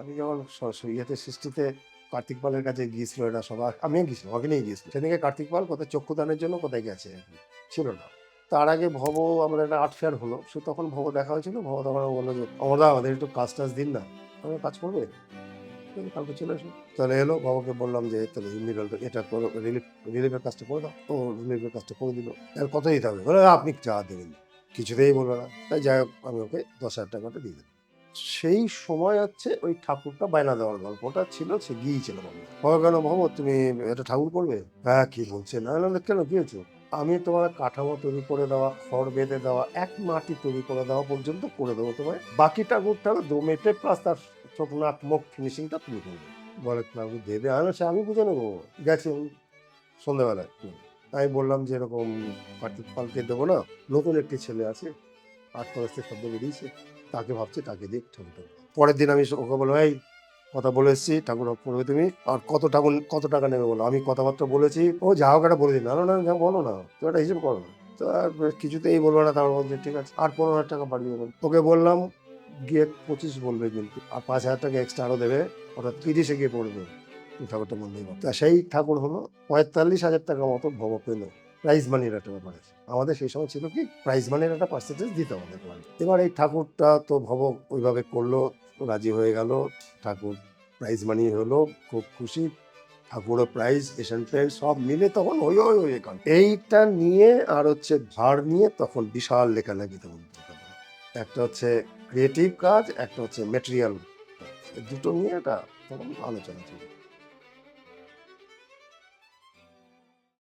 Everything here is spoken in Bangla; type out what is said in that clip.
আমি যখন ইয়েতে সৃষ্টিতে কার্তিক পালের কাছে গিয়েছিল, এটা সবাই আমিও গিয়েছিলাম ওকে নিয়ে গিয়েছিল। সেদিকে কার্তিক পাল কোথায় চক্ষুদানের জন্য কোথায় গেছে, ছিল না। তার আগে ভব আমাদের একটা আর্ট ফেয়ার হলো, সে তখন ভব দেখা হয়েছিল ভব তখন বলল যে, অমরদা, আমাদের একটু কাজ টাজ দিন না আমি কাজ করবে? কালকে চলে এসো। তাহলে এলো বাবাকে বললাম যে তাহলে মিডলটা এটা করো, রিলিফ, রিলিফের কাজটা করে দাও। ও রিলিফের কাজটা করে দিল। আর কত দিতে হবে? বলে, আপনি যা দেবেন। কিছুতেই বলবে না। তাই যাই হোক, আমি ওকে দশ হাজার টাকাটা দিয়ে দিলাম। সেই সময় হচ্ছে ওই ঠাকুরটা বায়না দেওয়ার গল্পটা ছিল সে গিয়েছিল বাবা। কেন ভাবো তুমি এটা ঠাকুর করবে? হ্যাঁ কি বলছে? না না কেন কি হয়েছে? আমি তোমার কাঠামো তৈরি করে দেওয়া খড় বেঁধে দেওয়া এক মাটি তৈরি করে দেওয়া পর্যন্ত করে দেবো তোমায়। বাকি ঠাকুরটা দু মেটে প্লাস তার চোখ মুখ ফিনিশিংটা তুমি করবে। বলে ঠাকুর দেবে আমি বলছি, আমি বুঝে নেব। গেছে সন্ধ্যেবেলায়। আমি বললাম যে এরকম পালকে দেবো না নতুন একটি ছেলে আছে আট কলেজতে শব্দ বেরিয়েছে। তাকে ভাবছি, তাকে দিক ঠাকুরটা পরের দিন আমি ওকে বললাম, এই, কথা বলে এসেছি ঠাকুর করবে তুমি। আর কত ঠাকুর, কত টাকা নেবে বলো? আমি কথাবার্তা বলেছি। ও যা হোক একটা বলে দিন। না না না বলো না। তো একটা হিসেব করো। না তো আর কিছুতেই বলব না, তারপর বলছে, ঠিক আছে, আর পনেরো হাজার টাকা বাড়িয়ে দেবেন ওকে বললাম, গিয়ে পঁচিশ বলবে কিন্তু, আর পাঁচ হাজার টাকা এক্সট্রা আরও দেবে। ওটা তিরিশে গিয়ে পড়বে। ঠাকুরটা মন্দির তা সেই ঠাকুর হলো পঁয়তাল্লিশ হাজার টাকা মতো ভব পেল। প্রাইজ মানির একটা ব্যাপার আছে। আমাদের সেই সময় ছিল কি প্রাইজ মানির একটা পার্সেন্টেজ দিতে আমাদের এবার এই ঠাকুরটা তো ভব ওইভাবে করল, রাজি হয়ে গেল, ঠাকুর প্রাইজ মানি হলো, খুব খুশি, ঠাকুরও প্রাইজ এশিয়ান প্রাইজ সব মিলে তখন ওই ওই ওই গান এইটা নিয়ে আর হচ্ছে ভার নিয়ে তখন বিশাল লেখালেখি তখন একটা হচ্ছে ক্রিয়েটিভ কাজ, একটা হচ্ছে মেটেরিয়াল দুটো নিয়ে এটা তখন আলোচনা ছিল।